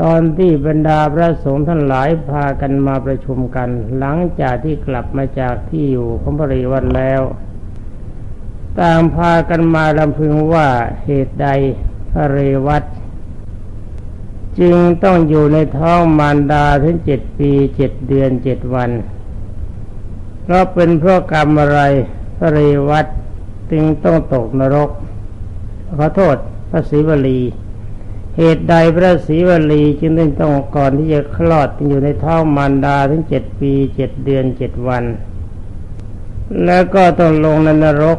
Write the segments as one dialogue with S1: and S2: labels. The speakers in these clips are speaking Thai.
S1: ตอนที่บรรดาพระสงฆ์ท่านหลายพากันมาประชุมกัน หลังจากที่กลับมาจากที่อยู่ของพระริวันแล้ว ต่างพากันมาลำพึงว่าเหตุใดพระเรวัตจึงต้องอยู่ในท้องมารดาถึงเจ็ดปีเจ็ดเดือนเจ็ดวันเพราะเป็นเพราะกรรมอะไรพระเรวัตจึงต้องตกนรก ขอโทษพระศรีวลี เหตุใดพระศรีวลีจึงต้องก่อนที่จะคลอดอยู่ในท้องมารดาถึงเจ็ดปีเจ็ดเดือนเจ็ดวัน แล้วก็ต้องลงในนรก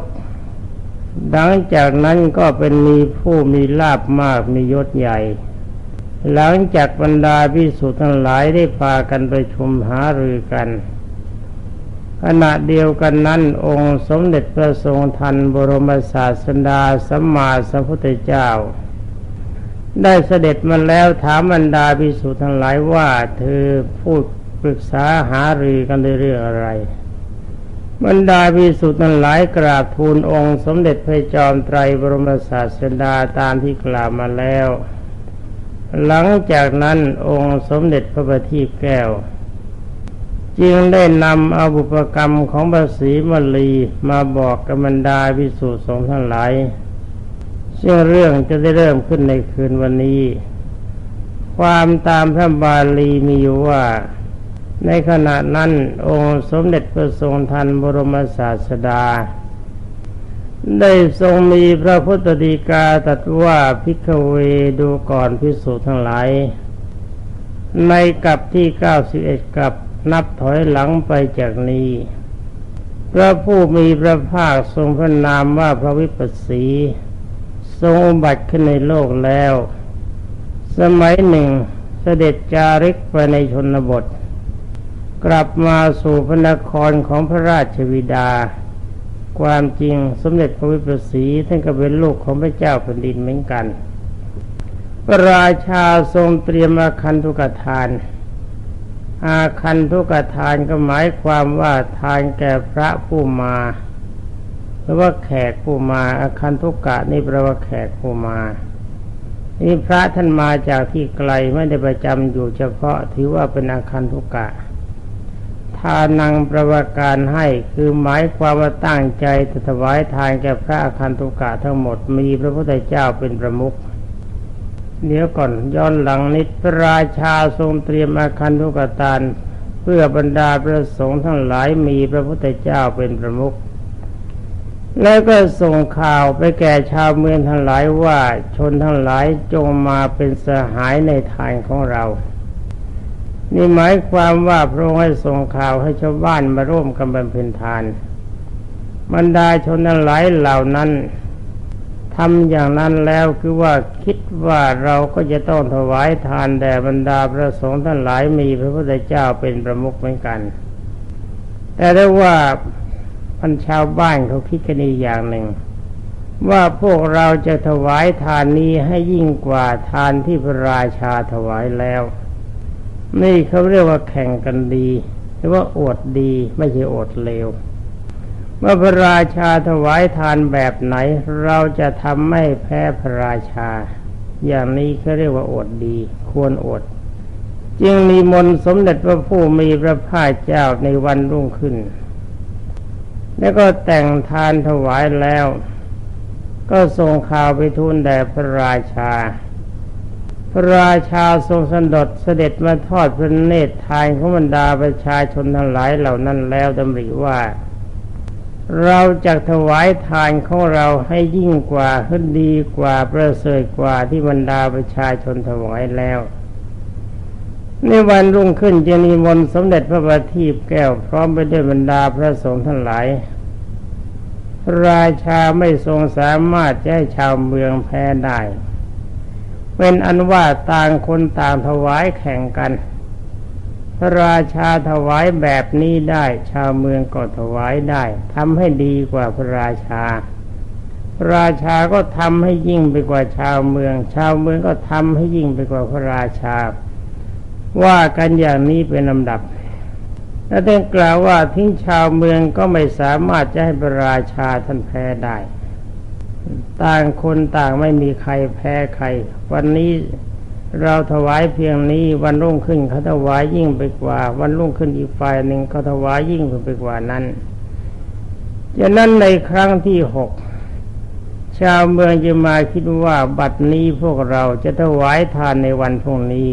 S1: หลังจากนั้นก็เป็นมีผู้มีลาบมากมียศใหญ่ หลังจากบรรดาพิสุทั้งหลายได้พากันไปชุมหารือกัน ขณะเดียวกันนั้น องค์สมเด็จพระทรงทันบรมศาสดาสัมมาสัมพุทธเจ้า ได้เสด็จมาแล้วถามบรรดาพิสุทั้งหลายว่า เธอพูดปรึกษาหารือกันในเรื่องอะไร บรรดาพิสุทั้งหลายกราบทูลองค์ สมเด็จพระจอมไตรบรมศาสดาตามที่กล่าวมาแล้ว หลังจากนั้นองค์สมเด็จพระบัณฑิตแก้ว จึงได้นำอาบุปกรรมของพระศรีมลีมาบอกกับบรรดาพิสุสงฆ์ทั้งหลาย ซึ่งเรื่องจะได้เริ่มขึ้นในคืนวันนี้ ความตามพระบาลีมีอยู่ว่า ในขณะนั้นองค์สมเด็จพระทรงทันบรมศาสดา ได้ทรงมีพระพุทธดีกาตรัสว่าพิกเวดูก่อนพิสูจทั้งหลาย ในกับที่เก้าสิบเอ็ดกับนับถอยหลังไปจากนี้พระผู้มีพระภาคทรงพระนามว่าพระวิปัสสี ทรงอุบัติขึ้นในโลกแล้ว สมัยหนึ่งเสด็จจาริกไปในชนบท กลับมาสู่พระนครของพระราชวิดา ความจริงสมเด็จพระวิปัสสีท่านก็เป็นลูกของพระเจ้าแผ่นดินเหมือนกัน พระราชาทรงเตรียมอาคันตุกทาน อาคันทุกทานก็หมายความว่าทานแก่พระผู้มา หรือว่าแขกผู้มาอาคันทุกกะนี่แปลว่าแขกผู้มา นี่พระท่านมาจากที่ไกลไม่ได้ประจำอยู่เฉพาะถือว่าเป็นอาคันทุกกะทานังประวการให้คือหมายความว่าตั้งใจจะถวายทานแก่พระอาคันตุกะทั้งหมดมีพระพุทธเจ้าเป็นประมุขเดี๋ยวก่อนย้อนหลังนิดพระราชาทรงเตรียมอาคันทุกตานเพื่อบรรดาพระสงฆ์ทั้งหลายมีพระพุทธเจ้าเป็นประมุข แล้วก็ส่งข่าวไปแก่ชาวเมืองทั้งหลายว่าชนทั้งหลายจงมาเป็นสหายในทานของเรา นี่หมายความว่าพระองค์ให้ส่งข่าวให้ชาวบ้านมาร่วมกันบำเพ็ญทาน บรรดาชนทั้งหลายเหล่านั้นทำอย่างนั้นแล้วคือว่าคิดว่าเราก็จะต้องถวายทานแด่บรรดาพระสงฆ์ท่านหลายมีพระพุทธเจ้าเป็นประมุขเหมือนกัน แต่ได้ว่า พันชาวบ้านเขาคิดกันอีกอย่างหนึ่ง ว่าพวกเราจะถวายทานนี้ให้ยิ่งกว่าทานที่พระราชาถวายแล้ว นี่เขาเรียกว่าแข่งกันดี หรือว่าอดดีไม่ใช่อดเลวเมื่อพระราชาถวายทานแบบไหน เราจะทำไม่แพ้พระราชา อย่างนี้เขาเรียกว่าอดดี ควรอด จึงมีมนสมเด็จพระผู้มีพระภาคเจ้าในวันรุ่งขึ้น แล้วก็แต่งทานถวายแล้ว ก็ส่งข่าวไปทูลแด่พระราชา พระราชาทรงสันดษเสด็จมาทอดพระเนตรทานของบรรดาประชาชนทั้งหลายเหล่านั้นแล้วดำริว่า เราจะถวายทานของเราให้ยิ่งกว่าขึ้นดีกว่าประเสริฐกว่าที่บรรดาประชาชนถวายแล้วในวันรุ่งขึ้นจะนิมนต์สมเด็จพระบัณฑิตแก้วพร้อมไปด้วยบรรดาพระสงฆ์ทั้งหลาย ราชาไม่ทรงสามารถจะให้ชาวเมืองแพ้ได้เป็นอันว่าต่างคนต่างถวายแข่งกัน พระราชาถวายแบบนี้ได้ ชาวเมืองก็ถวายได้ทำให้ดีกว่าพระราชาพระราชาก็ทำให้ยิ่งไปกว่าชาวเมือง ชาวเมืองก็ทำให้ยิ่งไปกว่าพระราชา ว่ากันอย่างนี้เป็นลำดับ และได้กล่าวว่าทิ้งชาวเมืองก็ไม่สามารถจะให้พระราชาท่านแพ้ได้ ต่างคนต่างไม่มีใครแพ้ใคร วันนี้เราถวายเพียงนี้วันรุ่งขึ้นเขาถวายยิ่งไปกว่า วันรุ่งขึ้นอีกฝ่ายหนึ่งเขาถวายยิ่งไปกว่านั้นฉะนั้นในครั้งที่หกชาวเมืองจะมาคิดว่าบัดนี้พวกเราจะถวายทานในวันพรุ่งนี้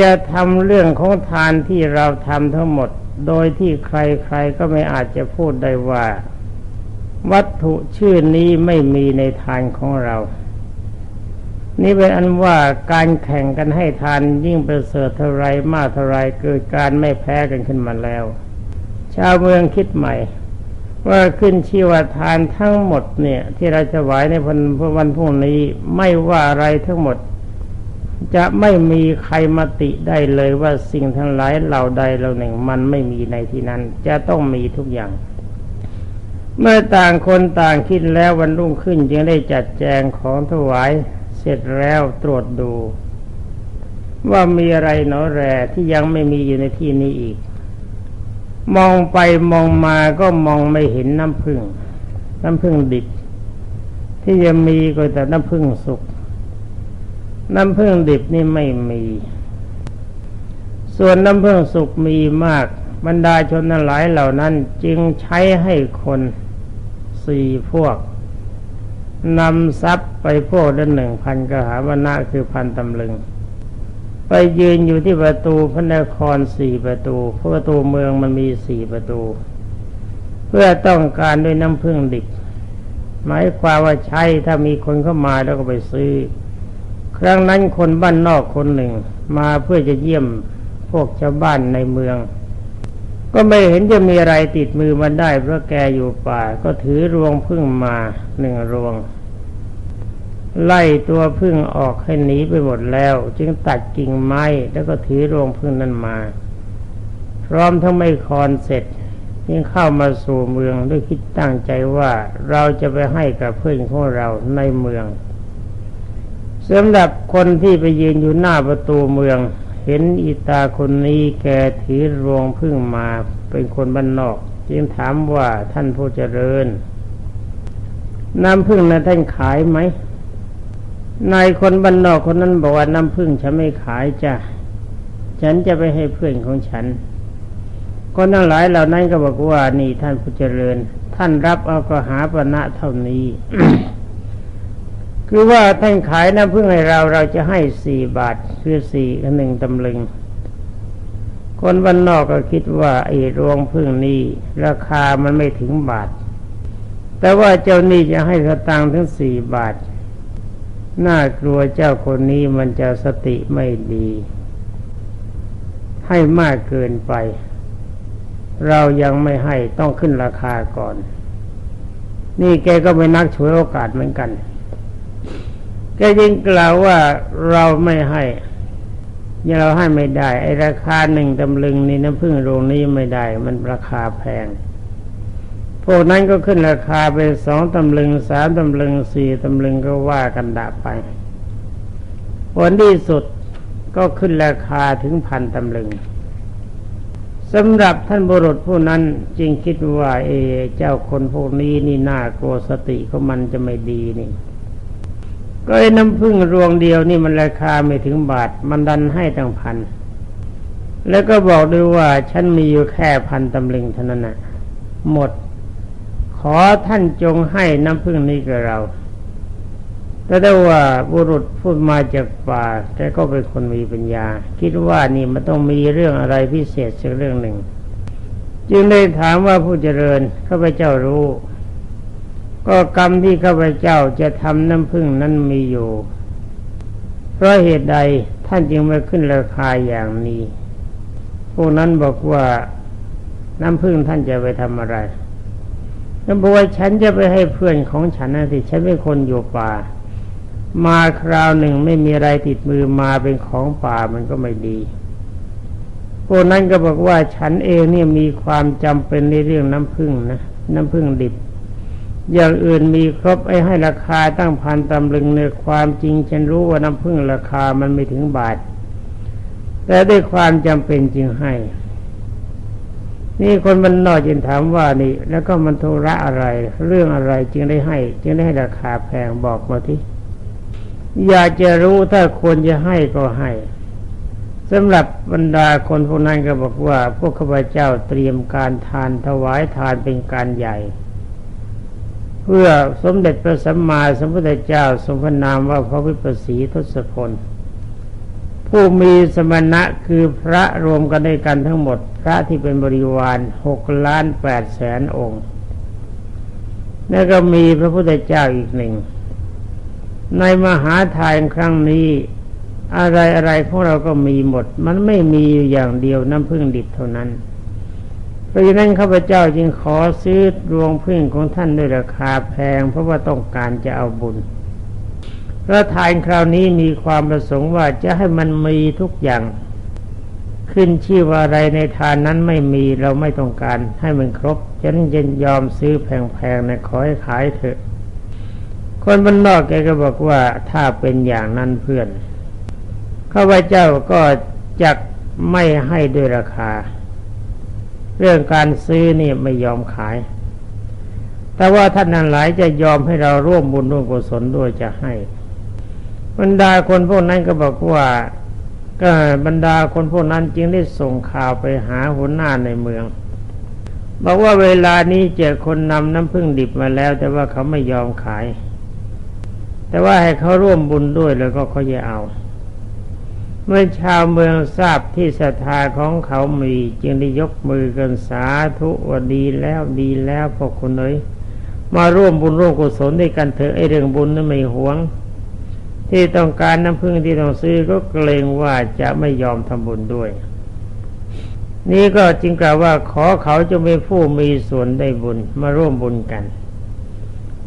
S1: จะทำเรื่องของทานที่เราทำทั้งหมด โดยที่ใครๆก็ไม่อาจจะพูดได้ว่า วัตถุชื่อนี้ไม่มีในทานของเรา นี่เป็นอันว่าการแข่งกันให้ทานยิ่งประเสริฐเท่าไรมากเท่าไรเกิดการไม่แพ้กันขึ้นมาแล้ว ชาวเมืองคิดใหม่ว่าขึ้นชีวทานทั้งหมดเนี่ย ที่เราจะไหวในวันวันพรุ่งนี้ไม่ว่าอะไรทั้งหมด จะไม่มีใครมาติได้เลยว่าสิ่งทั้งหลายเหล่าใดเหล่าหนึ่งมันไม่มีในที่นั้น จะต้องมีทุกอย่าง เมื่อต่างคนต่างคิดแล้ววันรุ่งขึ้น จึงได้จัดแจงของถวายเสร็จแล้วตรวจดู ว่ามีอะไรหนอแร่ที่ยังไม่มีอยู่ในที่นี้อีก มองไปมองมาก็มองไม่เห็นน้ำพึ่ง น้ำพึ่งดิบ ที่จะมีก็แต่น้ำพึ่งสุก น้ำพึ่งดิบนี่ไม่มี ส่วนน้ำพึ่งสุกมีมาก บรรดาชนหลายเหล่านั้นจึงใช้ให้คนสี่พวกนำทรัพย์ไปพวกละหนึ่งพันกหาวนนะคือพันตำลึง ไปยืนอยู่ที่ประตูพระนครสี่ประตูเพราะประตูเมืองมันมีสี่ประตู เพื่อต้องการด้วยน้ำพึ่งดิบหมายความว่าใช้ถ้ามีคนเข้ามาแล้วก็ไปซื้อ ครั้งนั้นคนบ้านนอกคนหนึ่ง มาเพื่อจะเยี่ยมพวกชาวบ้านในเมือง ก็ไม่เห็นจะมีอะไรติดมือมันได้เพราะแกอยู่ป่า ก็ถือรวงพึ่งมาหนึ่งรวง ไล่ตัวพึ่งออกให้หนีไปหมดแล้ว จึงตัดกิ่งไม้แล้วก็ถือรวงพึ่งนั้นมา พร้อมทั้งไม่คอนเสร็จยังเข้ามาสู่เมืองด้วยคิดตั้งใจว่าเราจะไปให้กับเพื่อนของเราในเมือง สำหรับคนที่ไปยืนอยู่หน้าประตูเมือง เห็นอีตาคนนี้แกถือรวงพึ่งมาเป็นคนบ้านนอก จึงถามว่าท่านผู้เจริญ น้ำพึ่งนะท่านขายไหมนายคนบ้านนอกคนนั้นบอกว่าน้ำพึ่งฉันไม่ขายจ้ะฉันจะไปให้เพื่อนของฉันคนทั้งหลายเหล่านั้นก็บอกว่านี่ท่านผู้เจริญ ท่านรับเอาก็หาปณะเท่านี้ คือว่าท่านขายน้ำพึ่งให้เราเราจะให้สี่บาทคือสี่กับหนึ่งตำลึง คนบ้านนอกก็คิดว่าไอ้รวงพึ่งนี้ราคามันไม่ถึงบาท แต่ว่าเจ้านี่จะให้สตางค์ถึงสี่บาท น่ากลัวเจ้าคนนี้มันจะสติไม่ดี ให้มากเกินไป เรายังไม่ให้ต้องขึ้นราคาก่อน นี่แกก็ไม่นักฉวยโอกาสเหมือนกัน ก็ยิ่งกล่าวว่าเราไม่ให้ยังเราให้ไม่ได้ ไอ้ราคาหนึ่งตำลึงนี่น้ำพึ่งโรงนี้ไม่ได้ มันราคาแพง พวกนั้นก็ขึ้นราคาเป็นสองตำลึงสามตำลึงสี่ตำลึงก็ว่ากันดาไปผลที่สุดก็ขึ้นราคาถึงพันตำลึงสำหรับท่านบุรุษผู้นั้นจึงคิดว่า เอ เจ้าคนพวกนี้นี่น่ากลัวสติของมันจะไม่ดีนี่ ก็ไอ้น้ำพึ่งรวงเดียวนี่มันราคาไม่ถึงบาท มันดันให้ตั้งพัน แล้วก็บอกด้วยว่าฉันมีอยู่แค่พันตำลึงเท่านั้นนะหมด ขอท่านจงให้น้ำพึ่งนี้กับเราแต่ได้ว่าบุรุษพูดมาจากป่าแต่ก็เป็นคนมีปัญญา คิดว่านี่มันต้องมีเรื่องอะไรพิเศษสักเรื่องหนึ่ง จึงได้ถามว่าผู้เจริญข้าพเจ้ารู้ ก็กรรมที่ข้าพเจ้าจะทำน้ำพึ่งนั้นมีอยู่ เพราะเหตุใดท่านจึงมาขึ้นราคาอย่างนี้ พวกนั้นบอกว่าน้ำพึ่งท่านจะไปทำอะไรท่านบอกว่าฉันจะไปให้เพื่อนของฉันนะสิฉันเป็นคนอยู่ป่า มาคราวหนึ่งไม่มีอะไรติดมือมาเป็นของป่ามันก็ไม่ดีพวกนั้นก็บอกว่าฉันเองเนี่ยมีความจำเป็นในเรื่องน้ำพึ่งนะน้ำพึ่งดิบ อย่างอื่นมีครบไอ้ให้ราคาตั้งพันตำลึงในความจริง ฉันรู้ว่าน้ำพึ่งราคามันไม่ถึงบาท แต่ด้วยความจำเป็นจึงให้ นี่คนมันนอกจึงถามว่านี่ แล้วก็มันธุระอะไร เรื่องอะไรจึงได้ให้ จึงได้ให้ราคาแพงบอกมาที่อยากจะรู้ถ้าควรจะให้ก็ให้สำหรับบรรดาคนพวกนั้นก็บอกว่า พวกข้าพเจ้าเตรียมการทานถวายทานเป็นการใหญ่ เพื่อสมเด็จพระสัมมาสัมพุทธเจ้าทรงพระนามว่าพระวิปัสสีทศพล ผู้มีสมณะคือพระรวมกันด้วยกันทั้งหมด พระที่เป็นบริวารหกล้านแปดแสนองค์แล้วก็มีพระพุทธเจ้าอีกหนึ่ง ในมหาทานครั้งนี้ อะไรอะไรของเราก็มีหมด มันไม่มีอยู่อย่างเดียวน้ำพึ่งดิบเท่านั้น เพราะฉะนั้นข้าพเจ้าจึงขอซื้อรวงพึ่งของท่านด้วยราคาแพง เพราะว่าต้องการจะเอาบุญพระทานคราวนี้มีความประสงค์ว่าจะให้มันมีทุกอย่าง ขึ้นชื่อว่าอะไรในทานนั้นไม่มีเราไม่ต้องการให้มันครบฉะนั้นจะยอมซื้อแพงๆนะขอให้ขายเถอะ คนบรรนอกแกก็บอกว่าถ้าเป็นอย่างนั้นเพื่อนข้าพเจ้าก็จะไม่ให้ด้วยราคา เรื่องการซื้อนี่ไม่ยอมขาย แต่ว่าท่านนั้นหลายจะยอมให้เราร่วมบุญร่วมกุศลด้วยจะให้ บรรดาคนพวกนั้นก็บอกว่าก็บรรดาคนพวกนั้นจึงได้ส่งข่าวไปหาหัวหน้าในเมือง บอกว่าเวลานี้เจอคนนำน้ำพึ่งดิบมาแล้ว แต่ว่าเขาไม่ยอมขาย แต่ว่าให้เขาร่วมบุญด้วยแล้วก็เขาจะเอา เมื่อชาวเมืองทราบที่ศรัทธาของเขามีจึงได้ยกมือกันสาธุว่าดีแล้วดีแล้วพวกคนเอ้ยมาร่วมบุญร่วมกุศลด้วยกันเถอะไอเรื่องบุญนั้นไม่หวง ที่ต้องการน้ำพึ่งที่ต้องซื้อก็เกรงว่าจะไม่ยอมทำบุญด้วย นี่ก็จึงกล่าวว่าขอเขาจะเป็นผู้มีส่วนได้บุญมาร่วมบุญกัน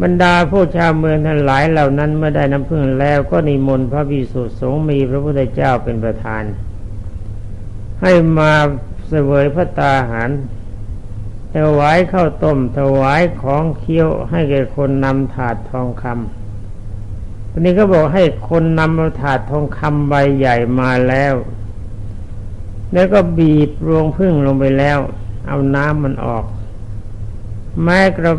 S1: บรรดาผู้ชาวเมืองทั้งหลายเหล่านั้นเมื่อได้น้ำพึ่งแล้วก็นิมนต์พระภิกษุสงฆ์มีพระพุทธเจ้าเป็นประธาน ให้มาเสวยพระตาหารถวายข้าวต้มถวายของเคี้ยวให้แก่คนนำถาดทองคำทีนี้ก็บอกให้คนนำถาดทองคำใบใหญ่มาแล้ว แล้วก็บีบรวงพึ่งลงไปแล้ว เอาน้ำมันออก แม้กระ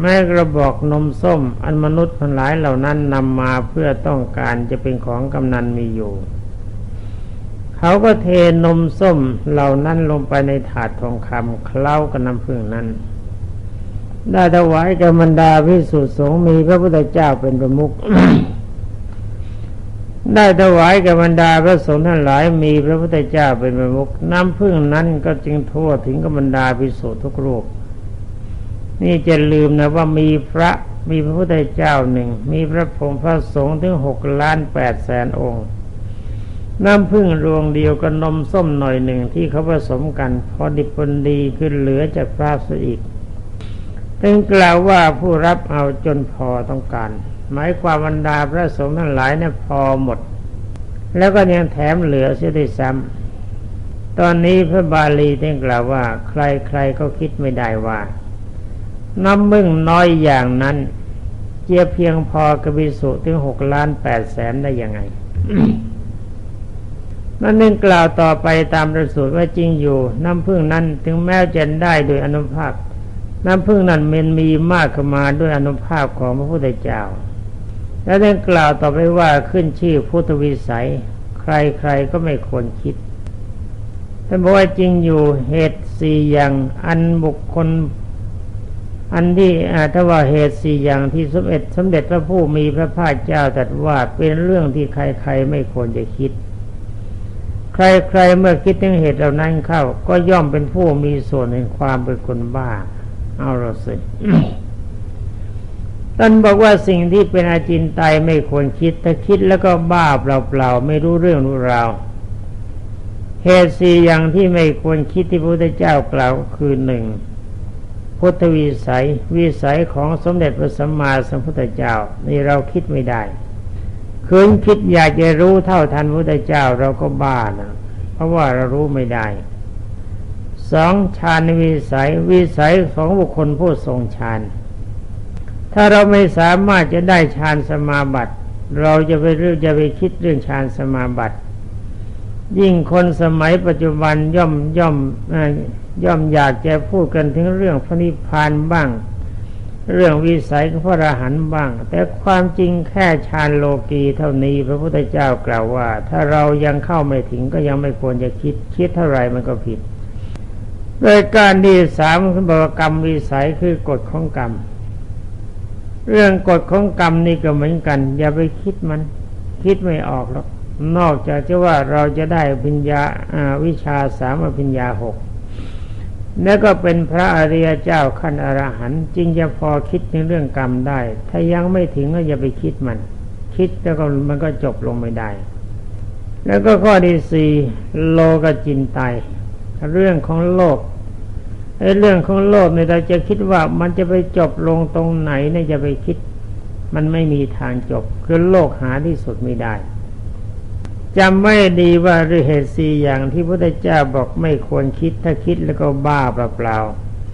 S1: แม้กระบอกนมส้ม อันมนุษย์พันหลายเหล่านั้นนำมาเพื่อต้องการจะเป็นของกำนันมีอยู่ เขาก็เทนมส้มเหล่านั้นลงไปในถาดทองคำเคล้ากับน้ำผึ้งนั้น ได้ถวายกับบรรดาพิสุทธิสงฆ์มีพระพุทธเจ้าเป็นประมุขได้ถวายกับบรรดาพระสงฆ์ทั้งหลายมีพระพุทธเจ้าเป็นประมุขน้ำพึ่งนั้นก็จึงทั่วถึงกับบรรดาพิสุทุกรูป นี่จะลืมนะว่ามีพระมีพระพุทธเจ้าหนึ่ง มีพระพรหมพระสงฆ์ถึงหกล้านแปดแสนองค์ น้ำพึ่งรวงเดียวกับนมส้มหน่อยหนึ่งที่เขาผสมกันพอดิบพอดีขึ้นเหลือจากพระซะอีกถึงกล่าวว่าผู้รับเอาจนพอต้องการ หมายความบรรดาพระสงฆ์ทั้งหลายเนี่ยพอหมด แล้วก็ยังแถมเหลือเสียด้วยซ้ำตอนนี้พระบาลีได้กล่าวว่า ใครๆก็คิดไม่ได้ว่า น้ำมึ่งน้อยอย่างนั้นเจียเพียงพอกบิสุถึงหกล้านแปดแสนได้ยังไงนั่นนึงกล่าวต่อไปตามประสูตรว่าจริงอยู่ น้ำพึ่งนั้นถึงแม้จะได้โดยอนุภาพ น้ำพึ่งนั้นมันมีมากขึ้นมาด้วยอนุภาพของพระพุทธเจ้า แล้วได้กล่าวต่อไปว่าขึ้นชื่อพุทธวิสัย ใครๆก็ไม่ควรคิดท่านบอกว่าจริงอยู่เหตุสี่อย่างอันบุคคล อันที่ถ้าว่าเหตุสี่อย่างที่สมเด็จสมเด็จพระผู้มีพระภาคเจ้าตรัสว่าเป็นเรื่องที่ใครๆไม่ควรจะคิด ใครๆเมื่อคิดถึงเหตุเหล่านั้นเข้า ก็ย่อมเป็นผู้มีส่วนในความเป็นคนบ้า เอาเราสิท่านบอกว่าสิ่งที่เป็นอาจินไตไม่ควรคิดถ้าคิดแล้วก็บ้าเปล่าๆไม่รู้เรื่องรู้ราวเหตุสี่อย่างที่ไม่ควรคิดที่พระพุทธเจ้ากล่าวคือหนึ่ง พุทธวิสัยวิสัยของสมเด็จพระสัมมาสัมพุทธเจ้า นี่เราคิดไม่ได้คืนคิดอยากจะรู้เท่าทันพระพุทธเจ้าเราก็บ้านะเพราะว่าเรารู้ไม่ได้สองฌานวิสัยวิสัยของบุคคลผู้ทรงฌานถ้าเราไม่สามารถจะได้ฌานสมาบัติ เราจะไปเรื่องจะไปคิดเรื่องฌานสมาบัติ ยิ่งคนสมัยปัจจุบันย่อมย่อม ย่อมอยากจะพูดกันถึงเรื่องพระนิพพานบ้าง เรื่องวิสัยของพระอรหันต์บ้าง แต่ความจริงแค่ฌานโลกีเท่านี้พระพุทธเจ้ากล่าวว่า ถ้าเรายังเข้าไม่ถึงก็ยังไม่ควรจะคิดคิดเท่าไหร่มันก็ผิด โดยการที่สามคือบกกรรมวิสัยคือกฎของกรรม เรื่องกฎของกรรมนี่ก็เหมือนกัน อย่าไปคิดมันคิดไม่ออกหรอกนอกจากจะว่าเราจะได้ปัญญาอ่าวิชาสามปัญญาหก แล้วก็เป็นพระอริยเจ้าขั้นอรหันต์จึงจะพอคิดในเรื่องกรรมได้ ถ้ายังไม่ถึงก็อย่าไปคิดมัน คิดแล้วก็มันก็จบลงไม่ได้ แล้วก็ข้อที่สี่โลกจินไตเรื่องของโลกไอ้เรื่องของโลกเนี่ยเราจะคิดว่ามันจะไปจบลงตรงไหนเนี่ยจะไปคิด มันไม่มีทางจบคือโลกหาที่สุดไม่ได้ จำไม่ดีว่าด้วยเหตุสี่อย่างที่พระพุทธเจ้าบอกไม่ควรคิดถ้าคิดแล้วก็บ้าเปล่า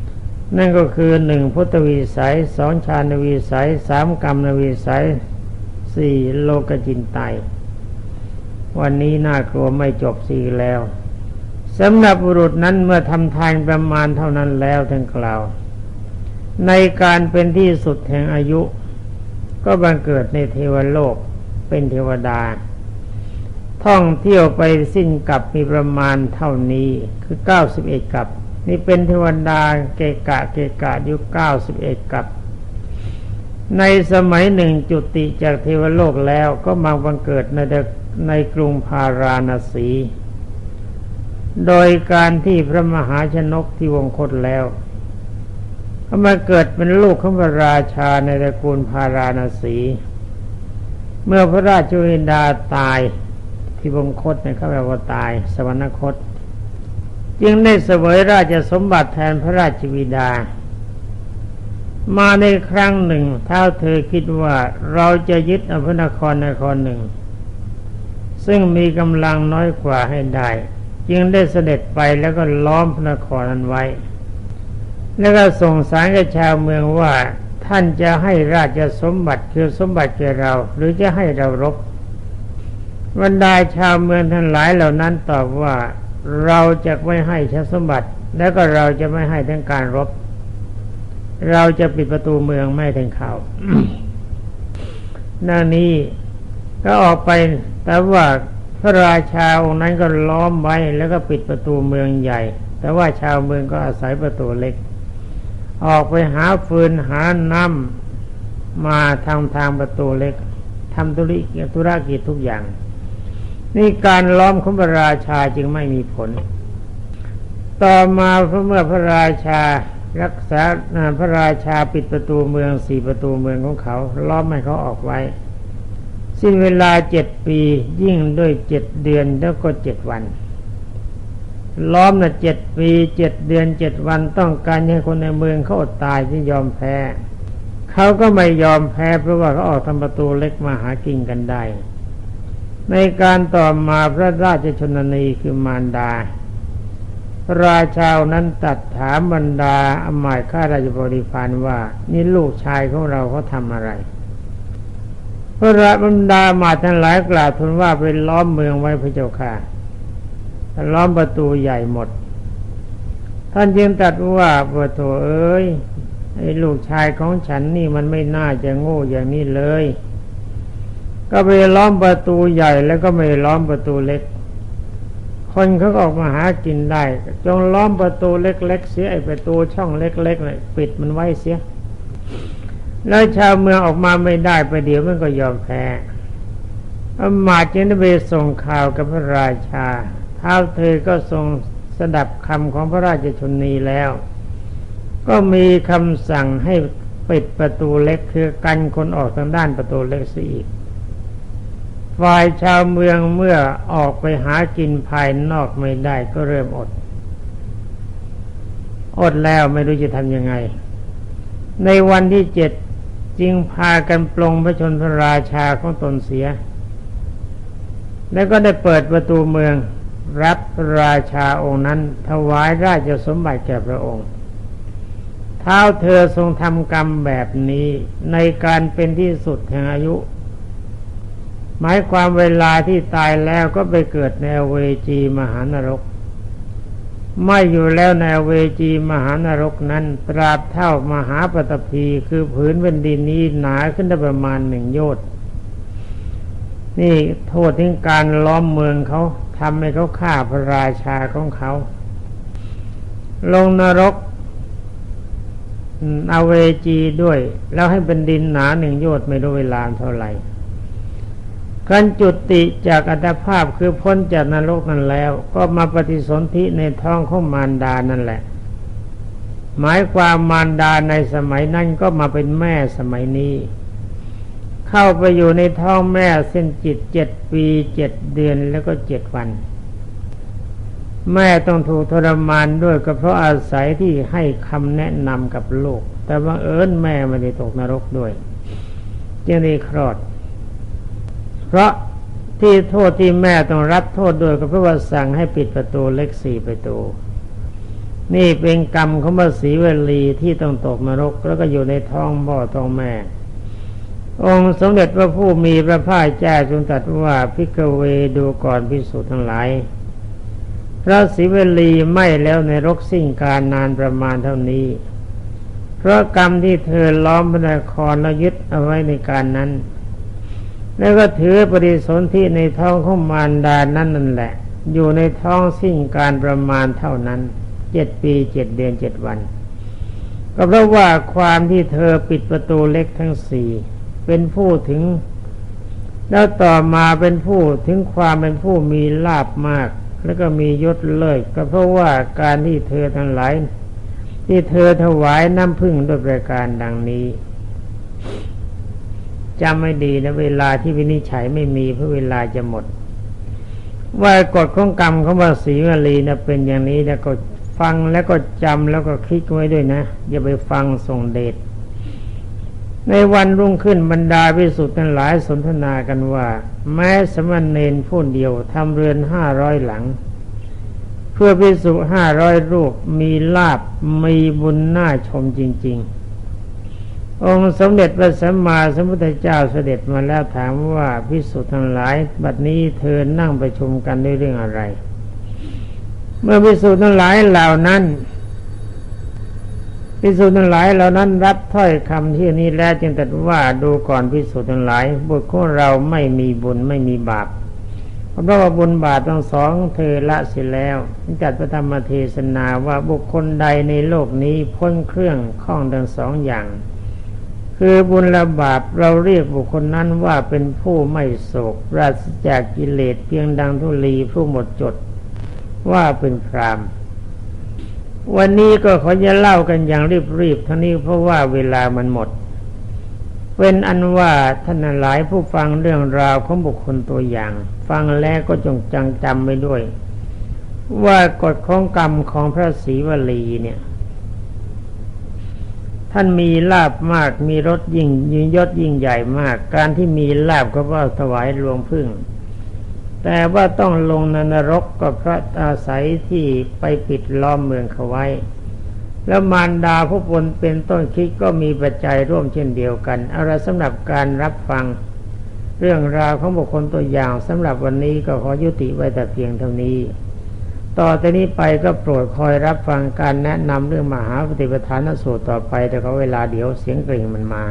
S1: ๆนั่นก็คือหนึ่งพุทธวิสัยสองชาณวิสัยสามกรรมวิสัยสี่โลกจินไตวันนี้น่ากลัวไม่จบสี่แล้วสำหรับบุรุษนั้นเมื่อทำทานประมาณเท่านั้นแล้วทั้งกล่าว ในการเป็นที่สุดแห่งอายุ ก็บังเกิดในเทวโลกเป็นเทวดา ท่องเที่ยวไปสิ้นกับมีประมาณเท่านี้คือเก้าสิบเอ็ดกับ นี่เป็นเทวดาเกกะเกกะอยู่เก้าสิบเอ็ดกับ ในสมัยหนึ่งจุติจากเทวโลกแล้วก็มาบังเกิดในในกรุงพาราณสี โดยการที่พระมหาชนกที่วงคตแล้วก็มาเกิดเป็นลูกของพระราชาในตระกูลพาราณสี เมื่อพระราชวินดาตาย ที่วงคตเนี่ยเขาแปลว่าตาย สวรรคต จึงได้เสวยราชสมบัติแทนพระราชวิดา มาในครั้งหนึ่งเท้าเธอคิดว่าเราจะยึดอภนครนครหนึ่ง ซึ่งมีกำลังน้อยกว่าให้ได้ จึงได้เสด็จไปแล้วก็ล้อมพระนครนั้นไว้ แล้วก็ส่งสารกับชาวเมืองว่าท่านจะให้ราชสมบัติคือสมบัติแก่เรา หรือจะให้เรารบ บรรดาชาวเมืองทั้งหลายเหล่านั้นตอบว่าเราจะไม่ให้ชสมบัติ แล้วก็เราจะไม่ให้ทั้งการรบ เราจะปิดประตูเมืองไม่ถึงเขานานี้ก็ออกไปแต่ว่าพระราชาองค์นั้นก็ล้อมไว้แล้วก็ปิดประตูเมืองใหญ่ แต่ว่าชาวเมืองก็อาศัยประตูเล็ก ออกไปหาฟืนหาน้ำมาทางทางประตูเล็กทำธุรกิจธุรกิจทุกอย่าง นี่การล้อมของพระราชาจึงไม่มีผล ต่อมาเมื่อพระราชารักษาพระราชาปิดประตูเมืองสี่ประตูเมืองของเขา ล้อมให้เขาออกไว้ สิ้นเวลาเจ็ดปียิ่งด้วยเจ็ดเดือนแล้วก็เจ็ดวัน ล้อมนะเจ็ดปีเจ็ดเดือนเจ็ดวันต้องการให้คนในเมืองเขาอดตายที่ยอมแพ้เขาก็ไม่ยอมแพ้เพราะว่าเขาออกทำประตูเล็กมาหากินกันได้ ในการต่อมาพระราชชนนีคือมารดา พระราชานั้นตัดถามบรรดาอมายข้าราชบริพารว่า นี่ลูกชายของเราเขาทำอะไร พระราบรรดามาทั้งหลายกล่าวทูลว่าไปล้อมเมืองไว้พระเจ้าค่ะล้อมประตูใหญ่หมด ท่านจึงตัดว่าประตูเอ้ยไอ้ลูกชายของฉันนี่มันไม่น่าจะโง่อย่างนี้เลย ก็ไปล้อมประตูใหญ่แล้วก็ไม่ล้อมประตูเล็ก คนเขาออกมาหากินได้ จงล้อมประตูเล็ก ๆ เสียไอ้ประตูช่องเล็กๆเลยปิดมันไว้เสีย แล้วชาวเมืองออกมาไม่ได้ไปเดี๋ยวมันก็ยอมแพ้อมาจึงได้ไปส่งข่าวกับพระราชาท้าวเธอก็ทรงสดับคำของพระราชชนนีแล้ว ก็มีคำสั่งให้ปิดประตูเล็กคือกันคนออกทางด้านประตูเล็กซะอีก ฝ่ายชาวเมืองเมื่อออกไปหากินภายนอกไม่ได้ก็เริ่มอด อดแล้วไม่รู้จะทำยังไง ในวันที่เจ็ดจึงพากันปลงพระชนพระราชาของตนเสีย แล้วก็ได้เปิดประตูเมืองรับระราชาองค์นั้น ถวายราชสมบัติแก่พระองค์เท้าเธอทรงทำกรรมแบบนี้ในการเป็นที่สุดแห่งอายุ หมายความเวลาที่ตายแล้วก็ไปเกิดในเวจีมหานรก ไม่อยู่แล้วในเวจีมหานรกนั้นตราบเท่ามหาปฐพีคือผืนแผ่นดินนี้หนาขึ้นได้ประมาณหนึ่งโยชน์นี่โทษถึงการล้อมเมืองเขาทำให้เขาฆ่าพระราชาของเขา ลงนรกเอาเวจีด้วย แล้วให้เป็นดินหนาหนึ่งโยชน์ไม่รู้เวลาเท่าไหร่ การจุติจากอัตภาพคือพ้นจากนรกนั้นแล้ว ก็มาปฏิสนธิในท้องของมารดานั่นแหละ หมายความมารดาในสมัยนั้นก็มาเป็นแม่สมัยนี้ เข้าไปอยู่ในท้องแม่เส้นจิตเจ็ดปีเจ็ดเดือนแล้วก็เจ็ดวัน แม่ต้องถูกทรมานด้วยก็เพราะอาศัยที่ให้คำแนะนำกับลูก แต่ว่าเอิญแม่ไม่ได้ตกนรกด้วย จึงได้คลอด เพราะที่โทษที่แม่ต้องรับโทษด้วยก็เพราะว่าสั่งให้ปิดประตูเล็กสี่ประตู นี่เป็นกรรมของพระศรีวลีที่ต้องตกนรกแล้วก็อยู่ในท้องบ่อท้องแม่ องค์สมเด็จพระผู้มีพระภาคเจ้าทรงตรัสว่าพิกเวดูก่อนพิสูจน์ทั้งหลายพระศรีวลีไม่แล้วในรกสิ่งการนานประมาณเท่านี้ เพราะกรรมที่เธอล้อมพระนครแล้วยึดเอาไว้ในการนั้น แล้วก็ถือปฏิสนธิในท้องของมารดานั่นนั่นแหละ อยู่ในท้องสิ้นการประมาณเท่านั้นเจ็ดปีเจ็ดเดือนเจ็ดวัน ก็เพราะว่าความที่เธอปิดประตูเล็กทั้งสี่เป็นผู้ถึง แล้วต่อมาเป็นผู้ถึงความเป็นผู้มีลาบมาก แล้วก็มียศเลิศก็เพราะว่าการที่เธอทั้งหลายที่เธอถวายน้ำพึ่งด้วยประการดังนี้ จำไม่ดีนะเวลาที่วินิจฉัยไม่มีเพราะเวลาจะหมด ว่ากฎของกรรมของภาษีวลีนะเป็นอย่างนี้แล้วก็ฟังแล้วก็จำแล้วก็คลิกไว้ด้วยนะ อย่าไปฟังส่งเดชในวันรุ่งขึ้นบรรดาพิสุทธิ์ทั้งหลายสนทนากันว่า แม้สมณเณรผู้เดียวทำเรือนห้าร้อยหลัง เพื่อพิสุห้าร้อยรูปมีลาบมีบุญน่าชมจริง ๆ องค์สมเด็จพระสัมมาสัมพุทธเจ้าเสด็จมาแล้วถามว่าพิสุทั้งหลาย บัดนี้เธอนั่งประชุมกันด้วยเรื่องอะไร เมื่อพิสุทั้งหลายเหล่านั้นพิสุทั้งหลายเหล่านั้นรับถ้อยคำที่นี้แล้วจึงตรัสว่าดูก่อนพิสุทั้งหลายบุตรของเราไม่มีบุญไม่มีบาปเพราะว่าบุญบาปทั้งสองเธอละเสียแล้วจัดพระธรรมเทศนาว่าบุคคลใดในโลกนี้พ้นเครื่องข้องทั้งสองอย่าง คือบุญละบาปเราเรียกบุคคลนั้นว่าเป็นผู้ไม่โศกปราศจากกิเลสเพียงดังทุลีผู้หมดจดว่าเป็นพรามวันนี้ก็ขอจะเล่ากันอย่างรีบๆทั้งนี้เพราะว่าเวลามันหมด เป็นอันว่าท่านหลายผู้ฟังเรื่องราวของบุคคลตัวอย่าง ฟังแล้วก็จงจังจำไว้ด้วย ว่ากฎของกรรมของพระศรีวลีเนี่ย ท่านมีลาบมากมีรถยิ่งยืนยศยิ่งใหญ่มาก การที่มีลาบก็เพราะถวายรวงพึ่ง แต่ว่าต้องลงนนรกก็เพราะอาศัยที่ไปปิดล้อมเมืองเขาไว้ แล้วมารดาผู้ปนเป็นต้นคิดก็มีปัจจัยร่วมเช่นเดียวกันอะไรสำหรับการรับฟังเรื่องราวของบุคคลตัวอย่างสำหรับวันนี้ก็ขอยุติไว้แต่เพียงเท่านี้ ต่อจากนี้ไปก็โปรดคอยรับฟังการแนะนำเรื่องมหาปฏิปทานสูตรต่อไปแต่เขาเวลาเดี๋ยวเสียงกริ่งมันมา